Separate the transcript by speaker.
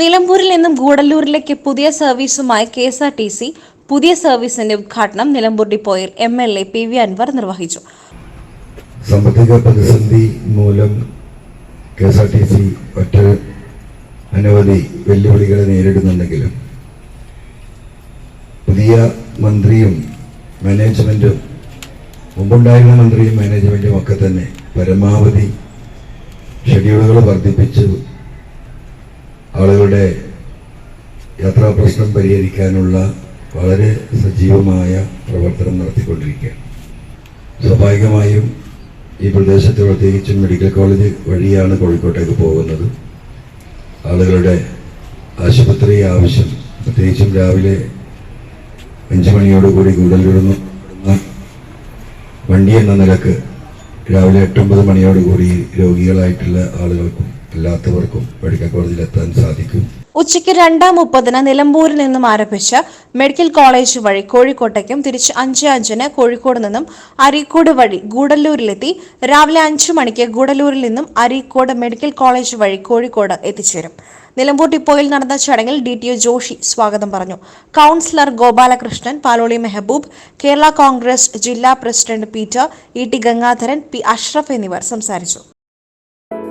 Speaker 1: നിലമ്പൂരിൽ നിന്നും ഗൂഡല്ലൂരിലേക്ക് പുതിയ സർവീസുമായി K S R T C പുതിയ സർവീസിന്റെ ഉദ്ഘാടനം നിലമ്പൂർ ഡിപ്പോയിൽ M L A P V Anvar നിർവഹിച്ചു.
Speaker 2: സാമ്പത്തിക പ്രതിസന്ധി മൂലം K S R T C മറ്റ് അനവധി വെല്ലുവിളികളെ നേരിടുന്നുണ്ടെങ്കിലും പുതിയ മന്ത്രിയും മാനേജ്മെന്റും മുമ്പുണ്ടായിരുന്ന മന്ത്രിയും മാനേജ്മെന്റും ഒക്കെ തന്നെ പരമാവധി ഷെഡ്യൂളുകൾ വർദ്ധിപ്പിച്ച്. ആളുകളുടെ യാത്രാ പ്രശ്നം പരിഹരിക്കാനുള്ള വളരെ സജീവമായ പ്രവർത്തനം നടത്തിക്കൊണ്ടിരിക്കുകയാണ്. സ്വാഭാവികമായും ഈ പ്രദേശത്ത് പ്രത്യേകിച്ചും മെഡിക്കൽ കോളേജ് വഴിയാണ് കോഴിക്കോട്ടേക്ക് പോകുന്നത്. ആളുകളുടെ ആശുപത്രി ആവശ്യം പ്രത്യേകിച്ചും രാവിലെ അഞ്ചു മണിയോടുകൂടി കൂടുതലിടുന്നു വണ്ടി എന്ന നിലയ്ക്ക് രാവിലെ എട്ടൊമ്പത് മണിയോടുകൂടി രോഗികളായിട്ടുള്ള ആളുകൾക്കും അല്ലാത്തവർക്കും മെഡിക്കൽ കോളേജിൽ എത്താൻ സാധിക്കും.
Speaker 1: ഉച്ചയ്ക്ക് രണ്ടാം മുപ്പതിന് നിലമ്പൂരിൽ നിന്നും ആരംഭിച്ച മെഡിക്കൽ കോളേജ് വഴി കോഴിക്കോട്ടേക്കും തിരിച്ച് അഞ്ച് അഞ്ചിന് കോഴിക്കോട് നിന്നും അരീക്കോട് വഴി ഗൂഡല്ലൂരിലെത്തി. രാവിലെ അഞ്ചു മണിക്ക് ഗൂഡല്ലൂരിൽ നിന്നും അരീക്കോട് മെഡിക്കൽ കോളേജ് വഴി കോഴിക്കോട് എത്തിച്ചേരും. നിലമ്പൂർ ഡിപ്പോയിൽ നടന്ന ചടങ്ങിൽ ഡി ടി ഒ ജോഷി സ്വാഗതം പറഞ്ഞു. കൗൺസിലർ ഗോപാലകൃഷ്ണൻ പാലോളി മെഹബൂബ് കേരള കോൺഗ്രസ് ജില്ലാ president Peter E T Gangadharan P Ashraf എന്നിവർ സംസാരിച്ചു.